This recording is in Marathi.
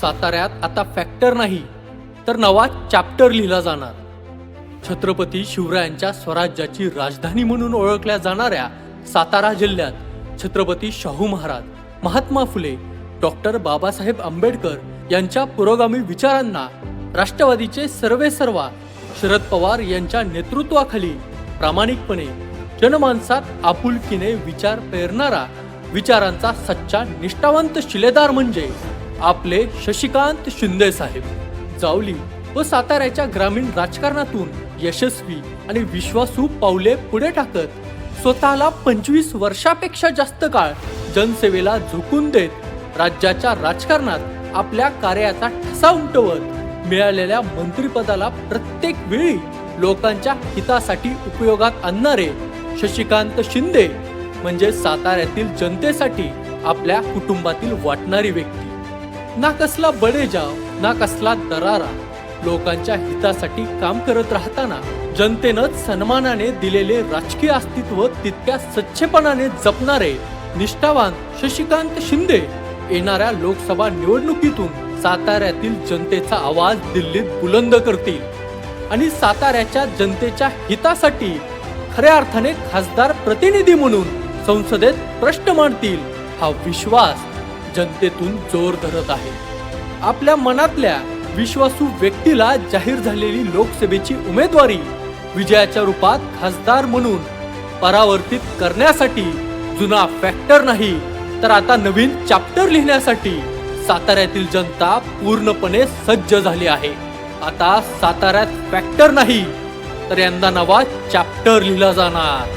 साताऱ्यात आता फॅक्टर नाही तर नवा चॅप्टर लिहिला जाणार. छत्रपती शिवरायांच्या स्वराज्याची राजधानी म्हणून ओळखल्या जाणाऱ्या सातारा जिल्ह्यात छत्रपती शाहू महाराज महात्मा फुले डॉक्टर बाबासाहेब आंबेडकर यांच्या पुरोगामी विचारांना राष्ट्रवादीचे सर्वे सर्वा शरद पवार यांच्या नेतृत्वाखाली प्रामाणिकपणे जनमानसात आपुलकीने विचार पेरणारा विचारांचा सच्चा निष्ठावंत शिलेदार म्हणजे आपले शशिकांत शिंदे साहेब जावली व साताऱ्याच्या ग्रामीण राजकारणातून यशस्वी आणि विश्वासू पावले पुढे टाकत स्वतःला पंचवीस वर्षापेक्षा जास्त काळ जनसेवेला झोकून देत राज्याच्या राजकारणात आपल्या कार्याचा ठसा उमटवत मिळालेल्या मंत्रिपदाला प्रत्येक वेळी लोकांच्या हितासाठी उपयोगात आणणारे शशिकांत शिंदे म्हणजे साताऱ्यातील जनतेसाठी आपल्या कुटुंबातील वाटणारी व्यक्ती. ना कसला बडेजाव ना कसला दरारा. लोकांच्या हितासाठी काम करत राहताना जनतेनं सन्मानाने दिलेले राजकीय अस्तित्व तितक्या सच्छेपणाने जपणारे निष्ठावान शशिकांत शिंदे येणाऱ्या लोकसभा निवडणुकीतून साताऱ्यातील जनतेचा आवाज दिल्लीत बुलंद करतील आणि साताऱ्याच्या जनतेच्या हितासाठी खऱ्या अर्थाने खासदार प्रतिनिधी म्हणून संसदेत प्रश्न मांडतील हा विश्वास जनतेतून जोर धरत आहे. आपल्या मनातल्या विश्वासू व्यक्तीला जाहीर झालेली लोकसभेची उमेदवारी विजयाच्या रूपात खासदार म्हणून परावर्तित करण्यासाठी जुना फॅक्टर नाही तर आता नवीन चॅप्टर लिहिण्यासाठी साताऱ्यातील जनता पूर्णपणे सज्ज झाली आहे. आता साताऱ्यात फॅक्टर नाही तर यंदा नवा चॅप्टर लिहिला जाणार.